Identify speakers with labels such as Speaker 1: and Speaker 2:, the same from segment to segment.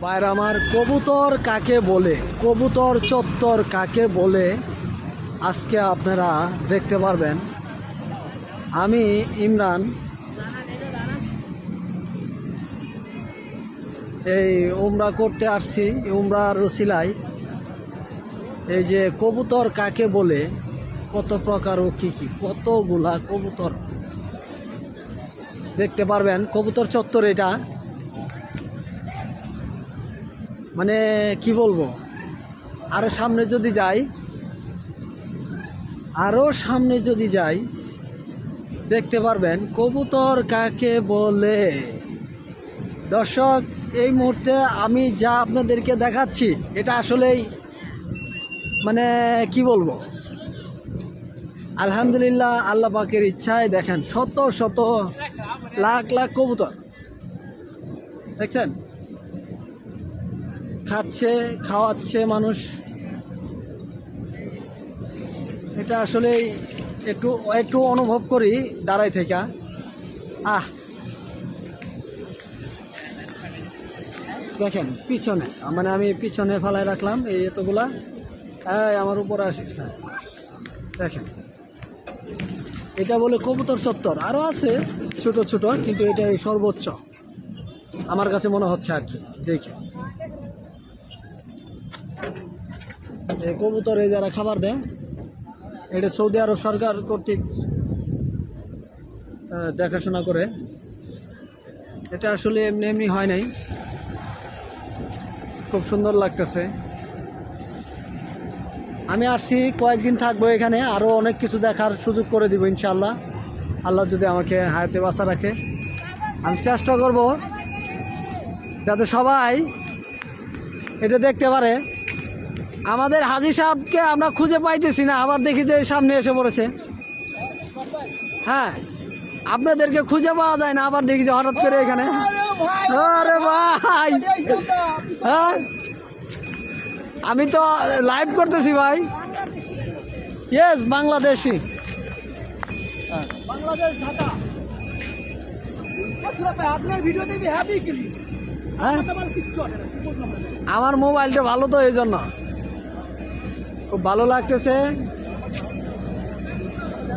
Speaker 1: বাইর আমার কবুতর কাকে বলে? কবুতর চত্বর কাকে বলে? আজকে আপনারা দেখতে পারবেন। আমি ইমরান। এই উমরা করতে আসছি উমরা রসিলাই এই যে কবুতর কাকে বলে? কত প্রকার ও কী কী? কতগুলা কবুতর? দেখতে পারবেন, কবুতর চত্বর এটা। মানে কি বলব? আরও সামনে যদি যাই আরও সামনে যদি যাই, দেখতে পারবেন কবুতর কাকে বলে। দর্শক, এই মুহূর্তে আমি যা আপনাদেরকে দেখাচ্ছি, এটা আসলেই মানে কি বলব? আলহামদুলিল্লাহ আল্লাহ পাকের ইচ্ছায় দেখেন, শত শত লাখ লাখ কবুতর। দেখছেন? খাচ্ছে, খাওয়াচ্ছে মানুষ। এটা আসলে একটু একটু অনুভব করি দাঁড়াই থেকে। আহ! দেখেন, পিছনে মানে আমি পিছনে ফালাই রাখলাম এই এতগুলা। হ্যাঁ আমার উপরে আসিস না। দেখেন। এটা বলে কবুতর চত্বর। আরও আছে ছোট ছোট, কিন্তু এটা সর্বোচ্চ। আমার কাছে মনে হচ্ছে আর কি, দেখে। এই কবুতরে যারা খাবার দেয়, এটা সৌদি আরব সরকার কর্তৃক দেখাশোনা করে। এটা আসলে এমনি এমনি হয় নাই। খুব সুন্দর লাগতেছে। আমি আসছি, কয়েকদিন থাকব এখানে আরও অনেক কিছু দেখার সুযোগ করে দিব ইনশাল্লাহ আল্লাহ যদি আমাকে হায়াতে বাসা রাখে। আমি চেষ্টা করব যাতে সবাই এটা দেখতে পারে। আমাদের হাজি সাহেবকে আমরা খুঁজে পাইতেছি না, আবার দেখি যে সামনে এসে পড়েছে। হ্যাঁ আপনাদেরকে খুঁজে পাওয়া যায় না, আবার দেখি যে হঠাৎ করে এখানে। আরে ভাই! হ্যাঁ আমি তো লাইভ করতেছি ভাই। ইয়েস বাংলাদেশি। হ্যাঁ?
Speaker 2: আমার
Speaker 1: মোবাইলটা ভালো তো এই জন্য। খুব ভালো লাগতেছে।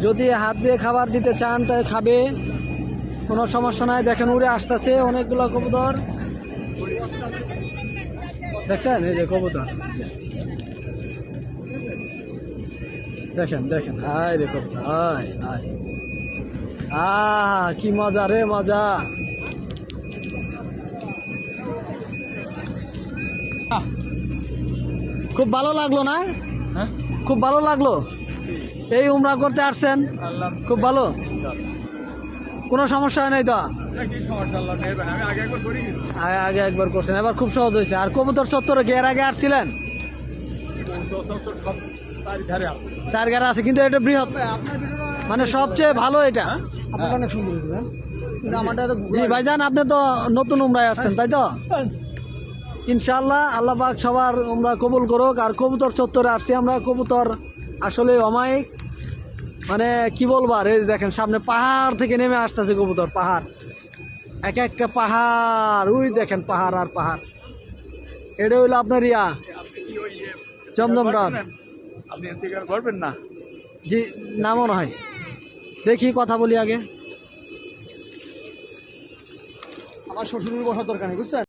Speaker 1: যদি হাত দিয়ে খাবার দিতে চান, তাই খাবে। কোনো সমস্যা নাই। দেখেন, উড়ে আসতেছে অনেকগুলো কবুতর। দেখছেন? এই যে কবুতর। দেখেন দেখেন। হায় রে কবুতর, হায় হায়। আহ, কি মজা রে, মজা। খুব ভালো লাগল না? খুব ভালো লাগল। এই উমরা করতে আসছেন। খুব ভালো। কোনো সমস্যা হয় নাই তো?
Speaker 2: আগে একবার
Speaker 1: করছেন। এবার খুব সহজ হয়েছে। আর কবুতর চত্বরে কি এর আগে আসছিলেন? চার গাড়া আছে কিন্তু এটা বৃহৎ। মানে সবচেয়ে ভালো এটা।
Speaker 2: আপনার অনেক সুন্দর হ্যাঁ?
Speaker 1: জি ভাইজান আপনি তো নতুন উমরায় আসছেন তাই তো? ইনশাল্লাহ আল্লাহ পাক সবার আমরা কবুল করুক। আর কবুতর চত্বরে আসছি আমরা। কবুতর আসলে অমায়িক। মানে কি বলব আর এই দেখেন সামনে পাহাড় থেকে নেমে আসতেছে কবুতর পাহাড়। এক একটা পাহাড় ওই দেখেন পাহাড় আর পাহাড়। এটা হইল আপনার ইয়া জমজম
Speaker 2: করবেন না।
Speaker 1: জি না মনে হয়। দেখি কথা বলি আগে।
Speaker 2: আমার শ্বশুরের বসার দরকার নেই বুঝছেন?